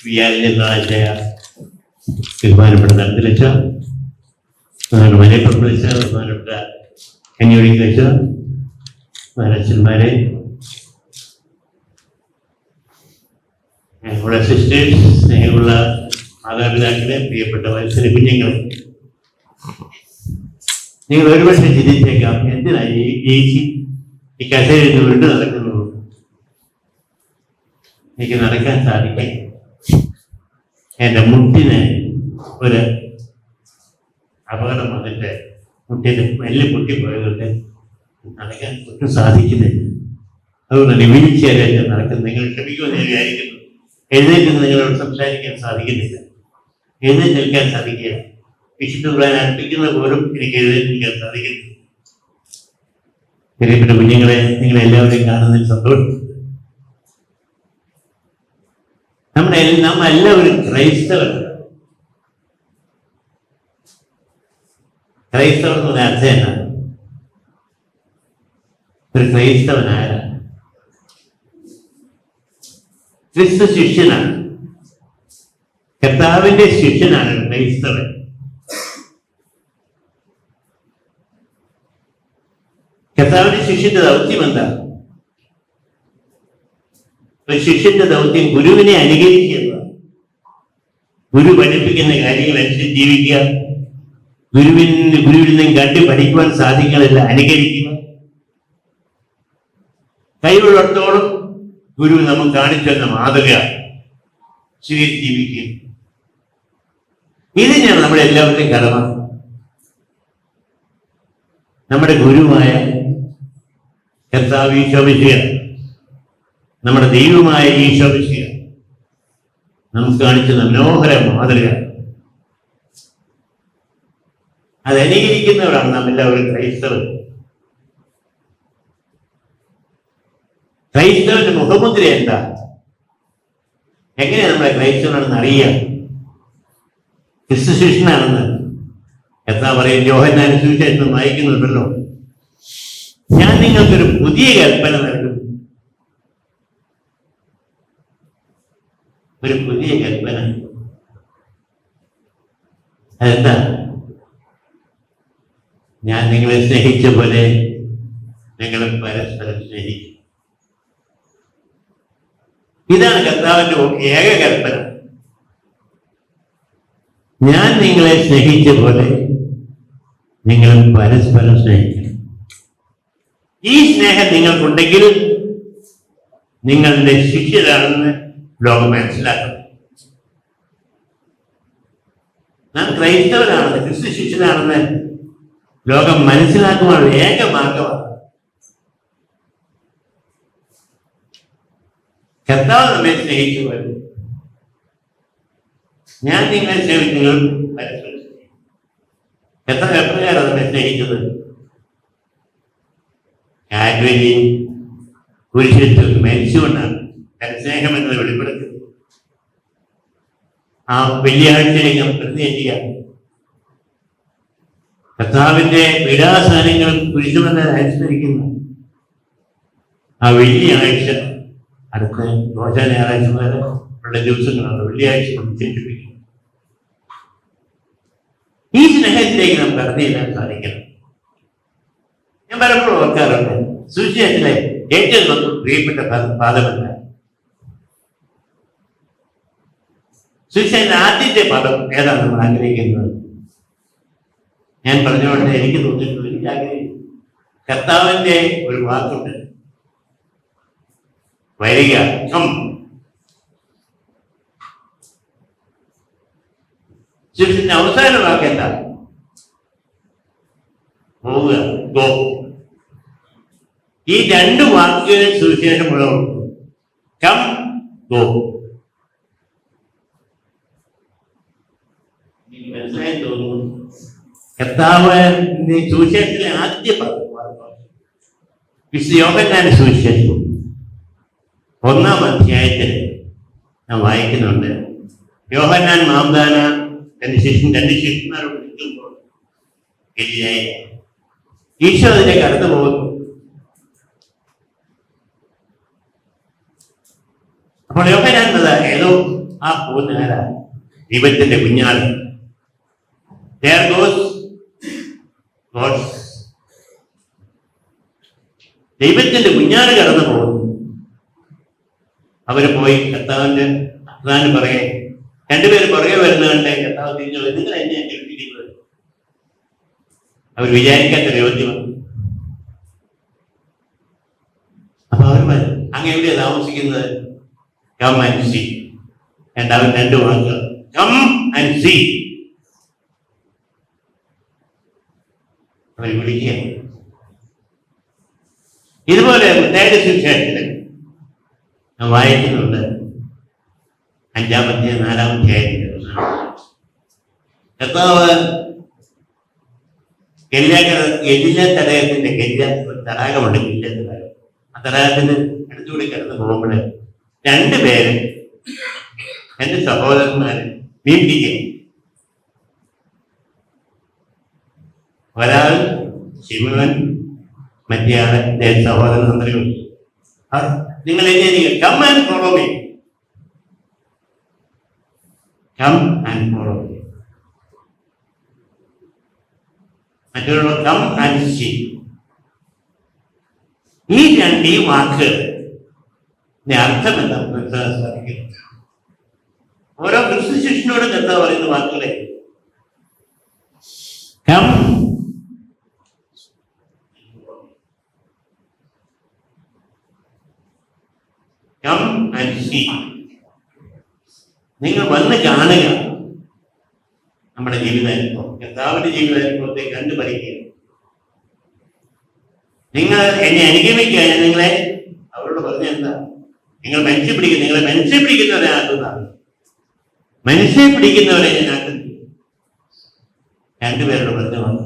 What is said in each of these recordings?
വിയാലിനാശയ ബഹുമാനപ്പെട്ട നടത്തിലച്ച ബഹുമാനപ്പെട്ട മനെ പ്രഭവിച്ച ബഹുമാനപ്പെട്ട കന്യോടിക്ക് വെച്ച മഹാരാജന്മാരെ ഞങ്ങളുടെ സിസ്റ്റേഴ്സ് സ്നേഹമുള്ള മാതാപിതാക്കളെ പ്രിയപ്പെട്ട വത്സര കുഞ്ഞുങ്ങൾ നിങ്ങൾ ഒരുപക്ഷെ ചിന്തിച്ചേക്കാം എന്തിനാ ഈ ഈ ഈ കഥയിൽ നിന്ന് വീണ്ടും നടക്കുന്നത് എനിക്ക് നടക്കാൻ സാധിക്കും. എന്റെ മുട്ടിന് ഒരു അപകടം വന്നിട്ട് മുട്ടിന് മുട്ടി പൊട്ടിപ്പോയതുകൊണ്ട് നടക്കാൻ ഒട്ടും സാധിക്കുന്നില്ല. അതുകൊണ്ട് വീൽ ചെയറിൽ നടക്കുന്നത് നിങ്ങൾ ക്ഷമിക്കുമെന്ന് ഞാൻ വിചാരിക്കുന്നു. എഴുന്നേറ്റ് നിങ്ങളോട് സംസാരിക്കാൻ സാധിക്കുന്നില്ല. എഴുന്നേറ്റ് നിൽക്കാൻ സാധിക്കുക വിശുദ്ധ പറയാൻ അർപ്പിക്കുന്ന പോലും എനിക്ക് എഴുന്നേറ്റ് നിൽക്കാൻ സാധിക്കുന്നില്ല. പ്രിയപ്പെട്ട കുഞ്ഞുങ്ങളെ നിങ്ങളെല്ലാവരെയും കാണുന്നതിൽ സന്തോഷം. നമ്മുടെ നാം എല്ലാവരും ക്രൈസ്തവരാണ് ക്രൈസ്തവർ എന്ന് പറഞ്ഞ അർത്ഥം എന്നാണ് ഒരു ക്രൈസ്തവൻ ആരാണ്? ക്രിസ്തു ശിഷ്യനാണ്. കർത്താവിന്റെ ശിഷ്യനാണ് ക്രൈസ്തവൻ. കർത്താവിന്റെ ശിഷ്യന്റെ ദൗത്യം എന്താണ് ശിഷ്യന്റെ ദൗത്യം ഗുരുവിനെ അനുകരിക്കുക. ഗുരു പഠിപ്പിക്കുന്ന കാര്യങ്ങൾ അനുസരിച്ച് ജീവിക്കുക. ഗുരുവിൻ ഗുരുവിൽ നിന്നും കണ്ട് പഠിക്കുവാൻ സാധിക്കുന്നതല്ല അനുകരിക്കുക. കൈവിടത്തോളം ഗുരു നമുക്ക് കാണിച്ചു തന്ന മാതൃക സ്വീകരിച്ച് ജീവിക്കുക. ഇത് നമ്മുടെ എല്ലാവരുടെയും കടമ. നമ്മുടെ ഗുരുവായ കർത്താവ് ഈശോമിശിക നമ്മുടെ ദൈവമായ ഈശോമിശിക നമുക്ക് കാണിച്ച മനോഹര മാതൃക അത് അനുകരിക്കുന്നവരാണ് നാം എല്ലാവരും ക്രൈസ്തവർ. ക്രൈസ്തവന്റെ മുഖമുദ്ര എന്താ? എങ്ങനെയാണ് നമ്മളെ ക്രൈസ്തവനാണെന്ന് അറിയാം ക്രിസ്തു ശിഷ്യനാണെന്ന് എന്താ പറയും? ജോഹന്നാൻ സുവിശേഷം വായിക്കുന്നുണ്ടല്ലോ. ഞാൻ നിങ്ങൾക്കൊരു പുതിയ കൽപ്പന നൽകുന്നു. ഒരു പുതിയ കൽപ്പന. അതെന്താ? ഞാൻ നിങ്ങളെ സ്നേഹിച്ച പോലെ നിങ്ങൾ പരസ്പരം സ്നേഹിക്കും. ഇതാണ് കർത്താവിന്റെ ഏക കൽപ്പന ഞാൻ നിങ്ങളെ സ്നേഹിച്ച പോലെ നിങ്ങൾ പരസ്പരം സ്നേഹിക്കണം ഈ സ്നേഹം നിങ്ങൾക്കുണ്ടെങ്കിൽ നിങ്ങളുടെ ശിഷ്യരാണെന്ന് ലോകം മനസ്സിലാക്കണം നാം ക്രൈസ്തവരാണെന്ന് ക്രിസ്തു ശിഷ്യനാണെന്ന് ലോകം മനസ്സിലാക്കുവാനുള്ള ഏക മാർഗമാണ്. കർത്താവ് നമ്മെ സ്നേഹിച്ചു വരും ഞാൻ നിങ്ങളെ സേവിക്കുന്നു. കർത്താവ് എപ്പോഴാണ് നമ്മെ സ്നേഹിച്ചത് കാൽവരിയിൽ കുരിശിൽ മരിച്ചുകൊണ്ടാണ് സ്നേഹം എന്നത് വെളിപ്പെടുത്തുന്നത് ആ വെള്ളിയാഴ്ചയിലേക്ക് ഞാൻ പ്രതിനിധിക്കുക കർത്താവിന്റെ വിലാസാനങ്ങളും കുരിശുമെന്ന് അനുസ്മരിക്കുന്നു ആ വെള്ളിയാഴ്ച അടുത്ത ദോശ ഞായറാഴ്ച വരെ ഉള്ള ദിവസങ്ങളാണ് വെള്ളിയാഴ്ച നമ്മൾ ചിന്തിപ്പിക്കുന്നത് ഈ സ്നേഹത്തിലേക്ക് നാം കടന്നു ചെല്ലാൻ സാധിക്കണം. ഞാൻ പലപ്പോഴും ഓർക്കാറുണ്ട് സുശേഷത്തിലെ ഏറ്റവും നമുക്ക് പ്രിയപ്പെട്ട പദ- പാദമല്ല സുവിശേഷത്തിന്റെ ആദ്യത്തെ പദം ഏതാണ് നമ്മൾ ആഗ്രഹിക്കുന്നത്? ഞാൻ പറഞ്ഞുകൊണ്ട് എനിക്ക് തോന്നിയിട്ടുള്ളത് എനിക്ക് ആഗ്രഹിക്കുന്നു കർത്താവിന്റെ ഒരു വാക്കുണ്ട്. വരിക കം അവസാന വാക്ക് എന്താ? പോവുക ഈ രണ്ട് വാക്കുകളിൽ സുവിശേഷം കം ഗോ എനിക്ക് മനസ്സിലായി തോന്നുന്നു. കർത്താവ് സുവിശേഷത്തിലെ ആദ്യ യോഗന്നാന്റെ സുവിശേഷം. ഒന്നാം അധ്യായത്തിൽ ഞാൻ വായിക്കുന്നുണ്ട്. യോഹന്നാൻ മാംദാന തന്റെ ശിഷ്യൻ രണ്ട് ശിഷ്യന്മാരോട് നിൽക്കുമ്പോൾ ഈശോ അതിനെ കടന്നു പോകുന്നു. അപ്പോൾ യോഹനാൻ ഏതോ ആ പോകുന്ന ആരാ? ദൈവത്തിന്റെ കുഞ്ഞാട് There goes God. ദൈവത്തിന്റെ കുഞ്ഞാറ് കടന്നു പോകുന്നു അവർ പോയി കർത്താവിന്റെ കർത്താവിന് പറയെ രണ്ടുപേരും പുറകെ കണ്ടേ കർത്താവ് തിരിഞ്ഞു നിങ്ങൾ എന്നെ ഏൽപ്പിക്കുന്നത് അവർ വിചാരിക്കാത്ത ചോദ്യമാണ് അപ്പൊ അവർ അങ്ങ് എവിടെയാ താമസിക്കുന്നത്? Come and see. രണ്ടാമത് രണ്ട് വാക്കുകൾ. Come and C. അവർ വിളിക്കുകയാണ്. ഇതുപോലെ പ്രത്യേക ശിക്ഷയത്തിൽ ഞാൻ വായിക്കുന്നുണ്ട് അഞ്ചാമത്തെ നാലാമത്തെ ആയിട്ട് കർത്താവ് ഗല്യാകര ഗലില തടാകത്തിന്റെ ഒരു തടാകമുണ്ട് ഗല്യ തടാകം. ആ തടാകത്തിന് അടുത്തുകൂടി കിടന്ന് പോകുമ്പോൾ രണ്ടുപേരും എന്റെ സഹോദരന്മാരെ മീൻ ഒരാൾ ശിവൻ മറ്റേ ആൾ സഹോദരൻ തന്ത്രികൾ. നിങ്ങൾ എന്നെ മീ മറ്റുള്ള ഈ രണ്ട് ഈ വാക്ക് അർത്ഥം എന്താ? മനസ്സിലാക്കാൻ സാധിക്കും. ഓരോ ക്രിസ്തു ശിഷ്യനോടും എന്താ പറയുന്ന വാക്കുകളെ? Come come and see. നിങ്ങൾ വന്ന് കാണുക. നമ്മുടെ ജീവിതാനുഭവം കർത്താവിന്റെ ജീവിതാനുഭവത്തെ കണ്ടു പഠിക്കുക നിങ്ങൾ എന്നെ അനുഗമിക്കുക. ഞാൻ നിങ്ങളെ അവരോട് പറഞ്ഞ എന്താ? നിങ്ങൾ മനുഷ്യ പിടിക്കുന്ന നിങ്ങളെ മനുഷ്യ പിടിക്കുന്നവരെ ആക്കുന്നതാണ് മനുഷ്യ പിടിക്കുന്നവരെ ഞാൻ ആക്കുന്നു. രണ്ടുപേരോട് വന്നു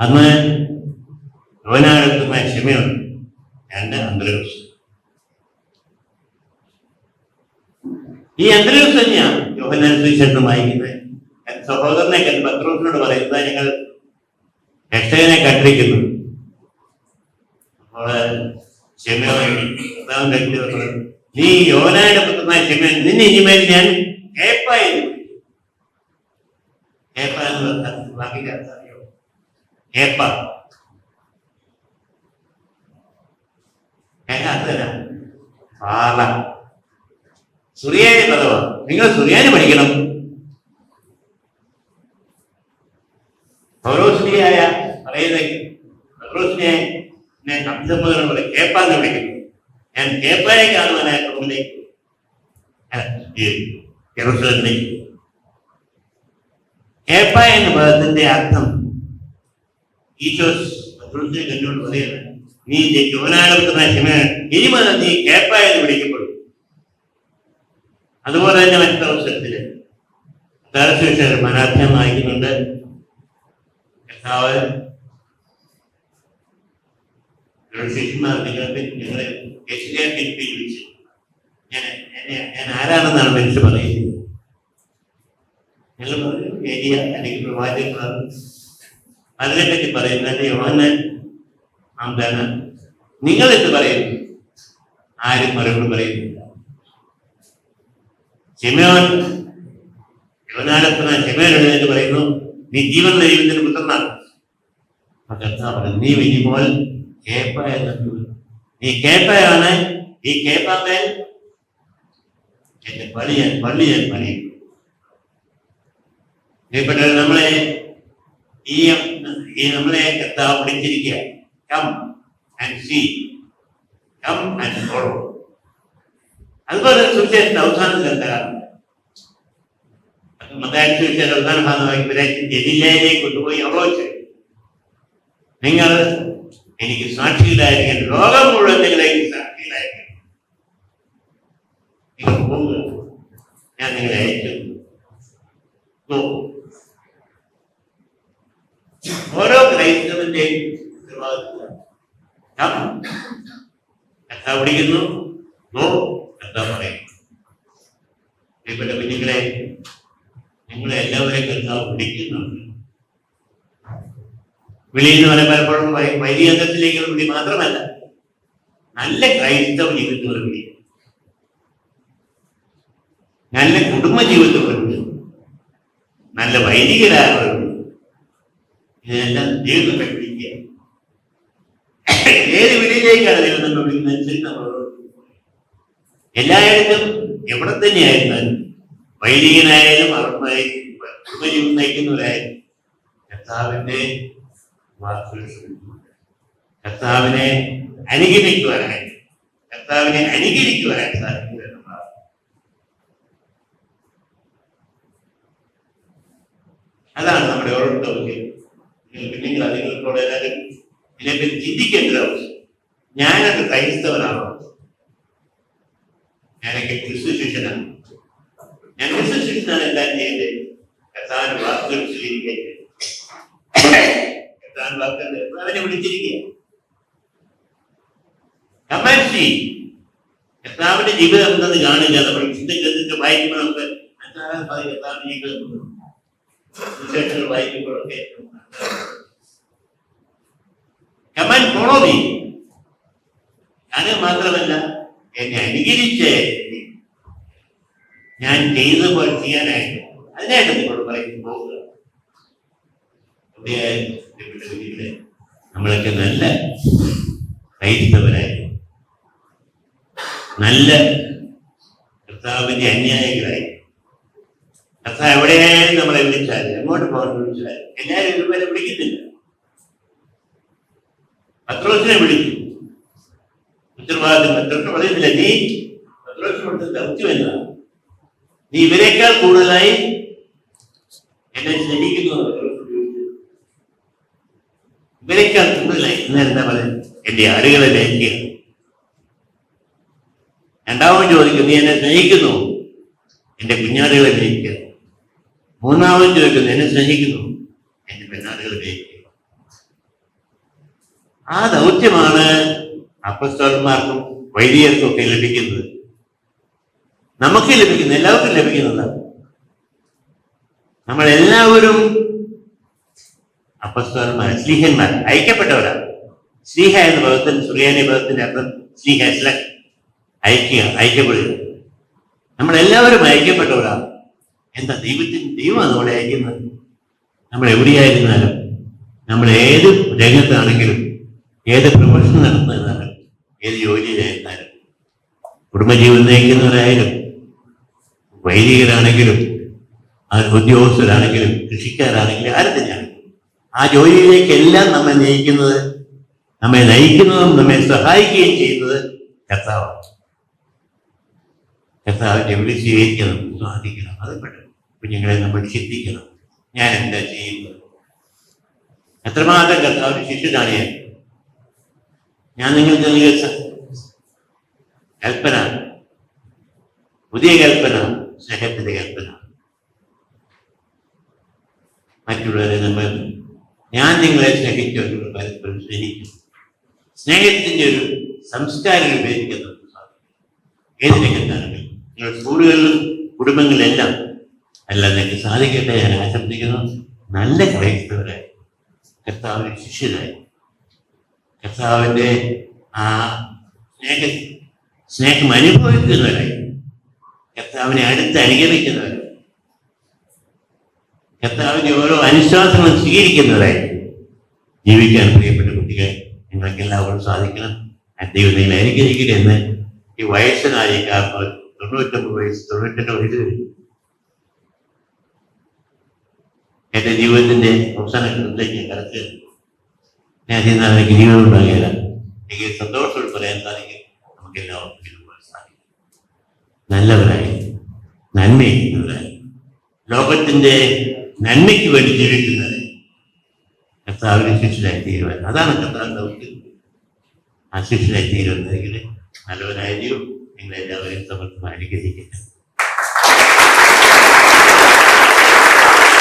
അന്ന് യോനാടുത്തുന്ന ക്ഷമയുണ്ട് രണ്ട് അന്തരീക്ഷം. ഈ അന്തരീക്ഷം തന്നെയാണ് യോഹനാൻ സുവിശേഷം വായിക്കുന്നത്. സഹോദരനെ പത്രോസിനോട് പറയുന്നത് ഞങ്ങൾ രക്ഷകനെ കണ്ടിരിക്കുന്നു. നീ യോനായുടെ പുത്രനായ ക്ഷമ നിന്നെ ഇനിമേൽ ഞാൻ കേപ്പായിരുന്നു എന്ന് വിളിക്കും." കേപ്പ എന്ന് പറഞ്ഞാൽ ബാക്കി അർത്ഥം അറിയോ അത് തരാം പാല സുറിയാനി പദവ നിങ്ങൾ സുറിയാനി പഠിക്കണം. ഞാൻ അഭിസംബോധന പോലെ കേപ്പാന്ന് വിളിക്കുന്നു ഞാൻ കേപ്പാനെ കാണുവാനായ കേപ്പ എന്ന പദത്തിന്റെ അർത്ഥം ഈശോസ് കണ്ടുകൊണ്ട് പറയുന്നത് നീ യോനാടുക്കുന്ന ഹിമ മുതൽ നീ കേപ്പ എന്ന് വിളിക്കപ്പെടും. അതുപോലെ തന്നെ മറ്റൊരവസരത്തിൽ ദർശനം മനാധ്യം വായിക്കുന്നുണ്ട്. കർത്താവ് ശിഷ്യന്മാർ നിങ്ങൾക്ക് നിങ്ങളെ യേശുദേവത്തെ വിളിച്ചു. ഞാൻ എന്നെ ഞാൻ ആരാണെന്നാണ് മനുഷ്യർ പറയുന്നത്? ഞങ്ങൾ പറഞ്ഞു ഏരിയ അല്ലെങ്കിൽ പ്രവാചകന്മാർ. അതിനെപ്പറ്റി പറയുന്നത് യോഹന്നാൻ? എന്താണ്? നിങ്ങൾ എന്ത് പറയും? ആരും മറുപടി പറയുന്നില്ല. ശിമയോൻ യോനാലപ്പന ശിമയോൻ എന്ന് പറയുന്നു നീ ജീവനുള്ള ദൈവത്തിന് പുത്രനാണ് നീ വിനിമോൽ നീ കേപ്പയാണ് ഈ കേപ്പാമേൽ എന്റെ പണി ഞാൻ പള്ളി ഞാൻ പണിയും. പ്രിയപ്പെട്ടവർ നമ്മളെ ഈ നമ്മളെ കർത്താവ് വിളിച്ചിരിക്കുക come and see. Come and follow. അതുപോലെ സുവിശേഷത്തിന്റെ അവസാനത്തിൽ എന്താകാറുണ്ട് മതായ സുവിശേഷ അവസാന ഭാഗമായി ഇവരെ ജലീലയിലേക്ക് കൊണ്ടുപോയി അവലോചിച്ചു നിങ്ങൾ എനിക്ക് സാക്ഷികളായിരിക്കാൻ ലോകം മുഴുവൻ നിങ്ങളേക്ക് സാക്ഷികളായിരിക്കും നിങ്ങൾ പോകുക. ഞാൻ നിങ്ങളെ അയച്ചു നോക്കൂ. ഓരോ ക്രൈസ്തവന്റെയും ഉത്തരവാദിത്വം കർത്താവ് വിളിക്കുന്നു. നോ എന്താ പറയുന്നു കുഞ്ഞുങ്ങളെ നിങ്ങളെ എല്ലാവരെയും കർത്താവ് വിളിക്കുന്നുണ്ട്. വിളി എന്ന് പറയാൻ പലപ്പോഴും വൈദികത്തിലേക്കുള്ള വിളി മാത്രമല്ല നല്ല ക്രൈസ്തവ ജീവിതത്തിലുള്ള വിളി. നല്ല കുടുംബ ജീവിതത്തിലുള്ള വിളി. നല്ല വൈദികരായ ഇതെല്ലാം ദൈവത്തെ പിടിക്കുക ഏത് എല്ലായിടത്തും എവിടെ തന്നെയായിരുന്നാലും വൈദികനായാലും അറുപതായിരിക്കും നയിക്കുന്നവരായാലും കർത്താവിന്റെ. കർത്താവിനെ അനുകരിക്കുവാനായി കർത്താവിനെ അനുകരിക്കുവാനായി സാധിക്കുക അതാണ് നമ്മുടെ ഓരോരുത്തർക്ക്. നിങ്ങൾ അതിനോട് എല്ലാവരും ഇതിനെപ്പറ്റി ചിന്തിക്കേണ്ട ഞാനൊരു ക്രൈസ്തവനാണോ ഞാനൊക്കെ ക്രിസ്തു ശിഷ്യനാണ് ഞാൻ ക്രിസ്തു ശിഷ്യനാണ് എല്ലാം ചെയ്യേണ്ടത് കർത്താവിന്റെ വാക്കുകൾ സ്വീകരിക്കുക വാക്കുകൾ അവനെ വിളിച്ചിരിക്കുക കമാൻസി ജീവിതം എന്തെന്ന് കാണില്ല നമ്മൾ ചിന്തകത്തിന്റെ വായിക്കുമ്പോൾ നമുക്ക് ജീവിതം വായിക്കുമ്പോഴൊക്കെ കമാൻ ഫോളോ മീ അത് മാത്രമല്ല എന്നെ അനുകരിച്ച്. ഞാൻ ചെയ്ത പോലെ ചെയ്യാനായിട്ട്. അതിനായിട്ട് നിങ്ങളോട് പറയുന്നു പോകുക. നമ്മളൊക്കെ നല്ല ക്രൈസ്തവരായി നല്ല കർത്താവിന്റെ അന്യായികളായി. കർത്താവ് എവിടെയായാലും നമ്മളെ വിളിച്ചാൽ എങ്ങോട്ട് പോകാൻ വിളിച്ചാൽ എല്ലാവരും ഇതുവരെ വിളിക്കുന്നില്ല. പത്രോസിനെ വിളിച്ചു ഉത്തരവാദിത്വം പറയുന്നില്ല. നീ പത്രോസ് കൊടുത്ത ദൗത്യം എന്നതാണ് നീ ഇവരെക്കാൾ കൂടുതലായി എന്നെ സ്നേഹിക്കുന്നു. ഇവരെക്കാൾ കൂടുതലായി. എന്താ പറയുക എന്റെ രണ്ടാമത് ചോദിക്കും നീ എന്നെ സ്നേഹിക്കുന്നു? എന്റെ കുഞ്ഞാടുകളെ ജയിക്കുക മൂന്നാമത് ചോദിക്കുന്നു എന്നെ സ്നേഹിക്കുന്നു? എന്റെ പെണ്ണാടുകളെ ജയിക്കുക ആ ദൗത്യമാണ് അപ്പസ്തോലന്മാർക്കും വൈദികർക്കും ഒക്കെ ലഭിക്കുന്നത്. നമുക്ക് ലഭിക്കുന്ന എല്ലാവർക്കും ലഭിക്കുന്നതാണ് നമ്മൾ എല്ലാവരും അപ്പസ്തോലന്മാർ സ്ലീഹന്മാർ അയക്കപ്പെട്ടവരാണ് സ്ലീഹ എന്ന പദത്തിന് സുറിയാനി പദത്തിന്റെ അർത്ഥം സ്ലീഹ അയക്കുക അയക്കപ്പെടുക നമ്മൾ എല്ലാവരും അയക്കപ്പെട്ടവരാണ് എന്താ ദൈവത്തിന് ദൈവമാണ് നമ്മളെ അയക്കുന്നത് നമ്മൾ എവിടെയായിരുന്നാലും നമ്മൾ ഏത് രംഗത്താണെങ്കിലും ഏത് പ്രൊഫഷൻ നടത്തുന്നതായാലും ഏത് ജോലി ചെയ്യുന്നാലും കുടുംബജീവിതം നയിക്കുന്നവരായാലും വൈദികരാണെങ്കിലും ഉദ്യോഗസ്ഥരാണെങ്കിലും കൃഷിക്കാരാണെങ്കിലും ആരും തന്നെയാണ് ആ ജോലിയിലേക്കെല്ലാം നമ്മെ നയിക്കുന്നത് നമ്മെ നയിക്കുന്നതും നമ്മെ സഹായിക്കുകയും ചെയ്യുന്നത് കർത്താവാണ്. കർത്താവിന്റെ വിളി സ്വീകരിക്കണം? സ്വാധിക്കണം. അത് പെട്ടെന്ന് കുഞ്ഞുങ്ങളെ നമ്മൾ ചിന്തിക്കണം. ഞാൻ എന്താ ചെയ്യുന്നത്? എത്രമാത്രം കർത്താവിന്റെ ശിഷ്യനാണ് ഞാൻ ഞാൻ നിങ്ങൾക്ക് നൽകിയ കൽപ്പന പുതിയ കൽപ്പന സ്നേഹത്തിന്റെ കൽപ്പന മറ്റുള്ളവരെ നമ്മൾ ഞാൻ നിങ്ങളെ സ്നേഹിച്ചവരോട് പരസ്പരം സ്നേഹിക്കും. സ്നേഹത്തിന്റെ ഒരു സംസ്കാരം ഉപയോഗിക്കുന്നു നമുക്ക് നിങ്ങൾ സ്കൂളുകളിലും കുടുംബങ്ങളിലെല്ലാം എല്ലാം നിങ്ങൾക്ക് സാധിക്കട്ടെ ഞാൻ ആശംസിക്കുന്നു. നല്ല ക്രൈസ്തവരായി. കർത്താവിന് ശിഷ്യരായി. കർത്താവിന്റെ ആ സ്നേഹ സ്നേഹം അനുഭവിക്കുന്നവരായി കർത്താവിനെ അടുത്ത് അനുഗമിക്കുന്നവരായി കർത്താവിന്റെ ഓരോ അനുശ്വാസങ്ങളും സ്വീകരിക്കുന്നവരായി ജീവിക്കാൻ പ്രിയപ്പെട്ട കുട്ടികൾ നിങ്ങൾക്ക് എല്ലാവരും സാധിക്കണം അദ്ദേഹം അനുഗ്രഹിക്കട്ടെ എന്ന് ഈ വയസ്സനായ തൊണ്ണൂറ്റൊമ്പത് വയസ്സ് തൊണ്ണൂറ്റെട്ട് വയസ്സ് കഴിഞ്ഞു. എന്റെ ജീവിതത്തിന്റെ അവസാന ഘട്ടത്തിലേക്ക് ഞാൻ അതിൽ നിന്ന് എനിക്ക് സന്തോഷത്തോട് പറയാൻ സാധിക്കും. നമുക്ക് എല്ലാവർക്കും സാധിക്കും. നല്ലവരായി. നന്മയുള്ളവരായി ലോകത്തിന്റെ നന്മയ്ക്ക് വേണ്ടി ജീവിക്കുന്നവരെ കർത്താവിനെ ശിഷ്യരായി തീരുവാൻ. അതാണ് കർത്താവ് ദൗത്യം. ആ ശിഷ്യരായി തീരുവെന്നെങ്കിൽ നല്ലവരായ ദൈവം നിങ്ങളെല്ലാവരെയും സമർത്ഥമായി അനുഗ്രഹിക്കട്ടെ.